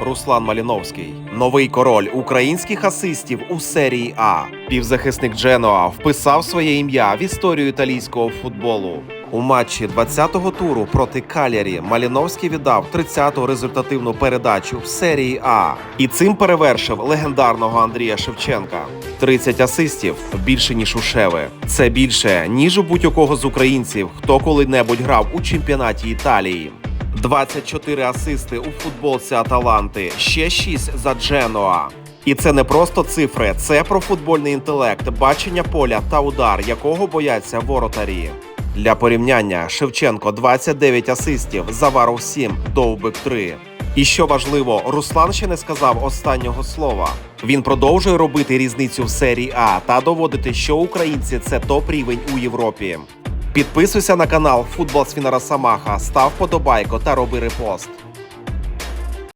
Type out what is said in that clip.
Руслан Маліновський, новий король українських асистів у серії А. Півзахисник Дженоа вписав своє ім'я в історію італійського футболу. У матчі 20-го туру проти Калярі Маліновський віддав 30-ту результативну передачу в серії А і цим перевершив легендарного Андрія Шевченка. 30 асистів більше ніж у Шеви. Це більше ніж у будь-якого з українців, хто коли-небудь грав у чемпіонаті Італії. 24 асисти у футболці Аталанти, ще 6 за Дженоа. І це не просто цифри, це про футбольний інтелект, бачення поля та удар, якого бояться воротарі. Для порівняння Шевченко 29 асистів, Заваров 7, Довбик 3. І що важливо, Руслан ще не сказав останнього слова. Він продовжує робити різницю в серії А та доводити, що українці це топ рівень у Європі. Підписуйся на канал Футбол Свінара Самаха, став подобайко та роби репост.